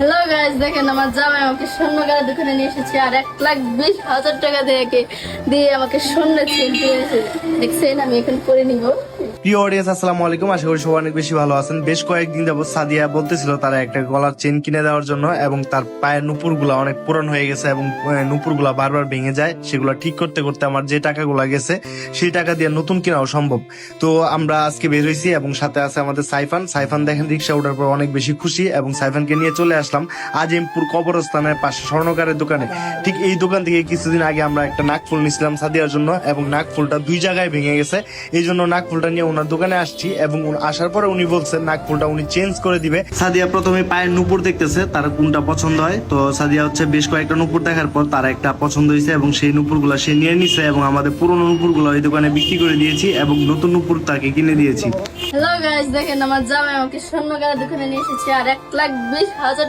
Hello বিশ কয়েকদিন সাদিয়া বলতেছিল তারা একটা গলার চেন কিনে দেওয়ার জন্য এবং তার পায়ের নুপুরগুলা অনেক পুরান হয়ে গেছে এবং নুপুরগুলা বারবার ভেঙে যায়। সেগুলো ঠিক করতে করতে আমার যে টাকাগুলো গেছে, সেই টাকা দিয়ে নতুন কেনাও সম্ভব। তো আমরা আজকে বের হয়েছি এবং সাথে আছে আমাদের সাইফান। সাইফান দেখেন রিক্সা ওঠার পর অনেক বেশি খুশি এবং সাইফানকে নিয়ে চলে আসলাম। আজিমপুর কবরস্থানের পাশে স্বর্ণকারের দোকানে। ঠিক এই দোকান থেকে কিছুদিন আগে আমরা একটা নাকফুল নিছিলাম সাদিয়ার জন্য এবং নাকফুলটা দুই জায়গায় ভেঙে গেছে। এই জন্য নাকফুলটা নিয়ে ওনার দোকানে আসছি এবং আসার পরে উনি বলছেন, নাকফুলটা উনি চেঞ্জ করে দিবে। সাদিয়া প্রথমে পায়ের নুপুর দেখতেছে, তার কোনটা পছন্দ হয়। তো সাদিয়া হচ্ছে বেশ কয়েকটা নুপুর দেখার পর তার একটা পছন্দ হয়েছে এবং সেই নুপুরগুলা সে নিয়ে নিছে এবং আমাদের পুরোনো নুপুরগুলো ওই দোকানে বিক্রি করে দিয়েছি এবং নতুন নুপুর তাকে কিনে দিয়েছি। হ্যালো গাইস দেখেন আমার জামাই আমাকে স্বর্ণকারের দোকানে নিয়ে এসেছে আর এক লাখ বিশ হাজার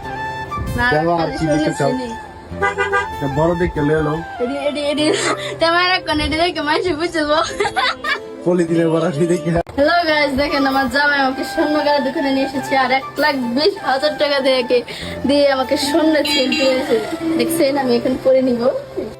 দেওয়া আর কি দিতে চাও? বড় দেখে লেলো এডি এডি এডি। তোমার কোন এডি দেখে মাসি বুঝব কলি দিলে বড় দেখে হ্যালো গাইস দেখেন আমার জামাই আমাকে স্বর্ণকারের দোকানে নিয়ে এসেছে আর এক লাখ বিশ হাজার টাকা দিয়ে দিয়ে আমাকে স্বর্ণ চেন দিয়েছে দেখছেন আমি এখন করে নিব।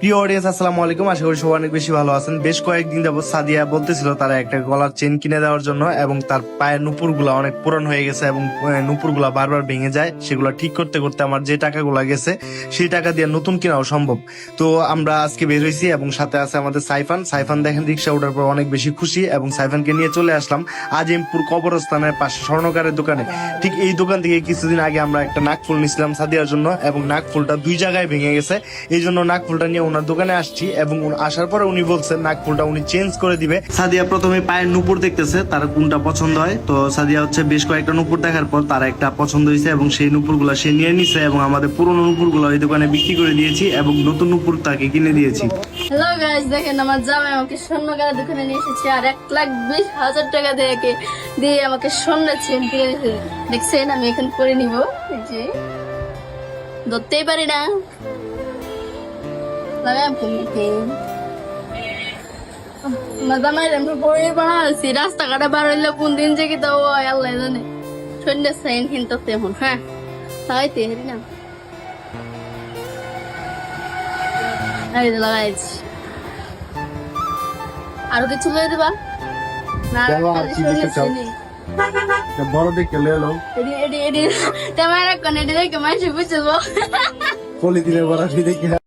প্রিয় অডিয়েন্স আসসালামু আলাইকুম। আশা করি সবাই অনেক বেশি ভালো আছেন। বেশ কয়েকদিন যাবত সাদিয়া বলতেছিল তারা একটা গলার চেন কিনে দেওয়ার জন্য এবং তার পায়ের নুপুরগুলা অনেক পুরান হয়ে গেছে এবং নুপুরগুলা বারবার ভেঙে যায়। সেগুলো ঠিক করতে করতে আমার যে টাকাগুলো গেছে সেই টাকা দিয়ে নতুন কেনাও সম্ভব। তো আমরা আজকে বের হয়েছি এবং সাথে আছে আমাদের সাইফান। সাইফান দেখেন রিক্সা ওঠার পর অনেক বেশি খুশি। এবং সাইফানকে নিয়ে চলে আসলাম আজিমপুর কবরস্থানের পাশে স্বর্ণকারের দোকানে। ঠিক এই দোকান থেকে কিছুদিন আগে আমরা একটা নাকফুল নিছিলাম সাদিয়ার জন্য এবং নাকফুলটা দুই জায়গায় ভেঙে গেছে। এই জন্য নাকফুলটা নিয়ে ওনার দোকানে আসছি এবং আসার পরে উনি বলছেন, নাকফুলটা উনি চেঞ্জ করে দিবে। সাদিয়া প্রথমে পায়ের নুপুর দেখতেছে, তার কোনটা পছন্দ হয়। তো সাদিয়া হচ্ছে বেশ কয়েকটা নুপুর দেখার পর তার একটা পছন্দ হয়েছে এবং সেই নুপুরগুলা সে নিয়ে নিছে এবং আমাদের পুরোনো নুপুরগুলো ওই দোকানে বিক্রি করে দিয়েছি এবং নতুন নুপুর তাকে কিনে দিয়েছি। হ্যালো গাইস দেখেন আমার জামাই আমাকে স্বর্ণকারের দোকানে নিয়ে এসেছে আর এক লাখ বিশ হাজার টাকা দিয়ে দিয়ে আমাকে স্বর্ণ চেন দিয়েছে দেখছেন, আমি এখন করে নিব। যে, ধরতেই পারি না। লাগাম কমিতে জামাই আমি পরে বানাচ্ছি রাস্তাঘাটে বার হইলে কোন দিন যে কি তো আল্লাহ জানে। সৈন্য সাইন হিন্ত তেমন হ্যাঁ? তাই তে, হেরি না। লাগাইছি আরও কিছু লয়ে দিবা না। বড় দেখে লেলো এডি এডি এডি। তোমার কোন এডি দেখে মাসি বুঝব কলি দিলে বড় দেখে